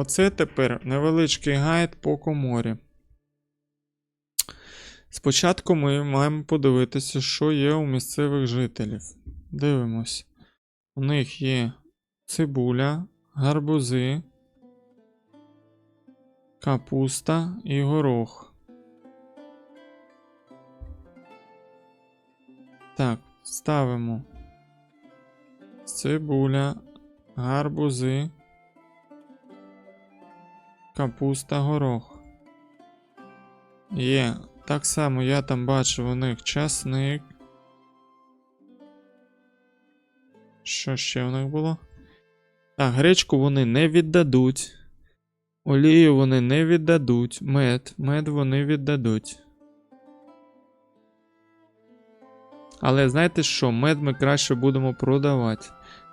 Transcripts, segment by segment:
Оце тепер невеличкий гайд по коморі. Спочатку ми маємо подивитися, що є у місцевих жителів. Дивимось. У них є цибуля, гарбузи, капуста і горох. Так, ставимо цибуля, гарбузи, капуста, горох. Є. Так само я там бачив у них часник. Що ще у них було? Так, гречку вони не віддадуть. Олію вони не віддадуть. Мед. Мед вони віддадуть. Але знаєте що? Мед ми краще будемо продавати.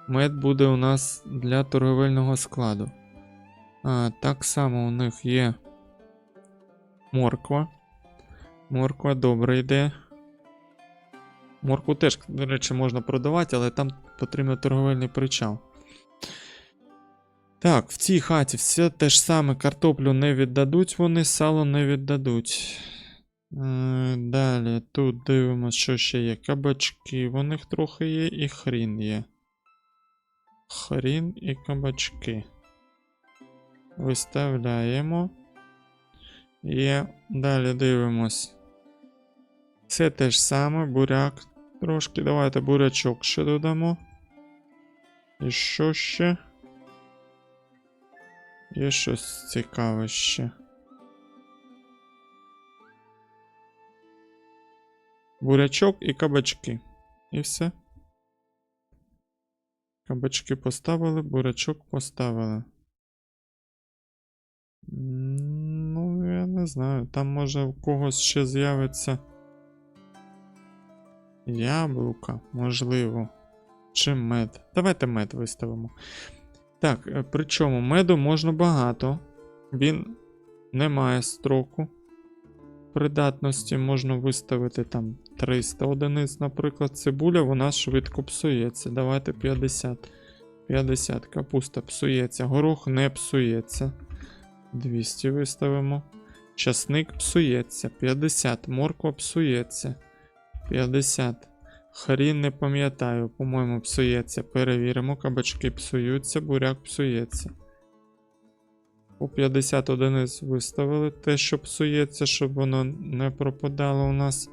Мед буде у нас для торговельного складу. А, так само у них є морква. Морква добре йде. Моркву теж, до речі, можна продавати, але там потрібен торговельний причал. Так, в цій хаті все те ж саме картоплю не віддадуть, вони сало не віддадуть. Е, Далі тут дивимося, що ще є. Кабачки, у них трохи є, і хрін є. Хрін і кабачки. Виставляємо. Є. Далі дивимось. Це те ж саме, буряк. Трошки. Давайте бурячок ще додамо. І що ще? Є щось цікаве ще. Бурячок і кабачки. І все. Кабачки поставили, бурячок поставили. Ну, я не знаю. Там може у когось ще з'явиться. Яблука, можливо. Чи мед. Давайте мед виставимо. Так, е, причому меду можна багато. Він не має строку придатності. Можна виставити там 300 одиниць, наприклад. Цибуля, вона швидко псується. Давайте 50. 50. Капуста псується. Горох не псується. 200 виставимо. Часник псується. 50. Морква псується. 50. Хрін не пам'ятаю, по-моєму, псується. Перевіримо, кабачки псуються, буряк псується. По 50 одиниць виставили те, що псується, щоб воно не пропадало у нас.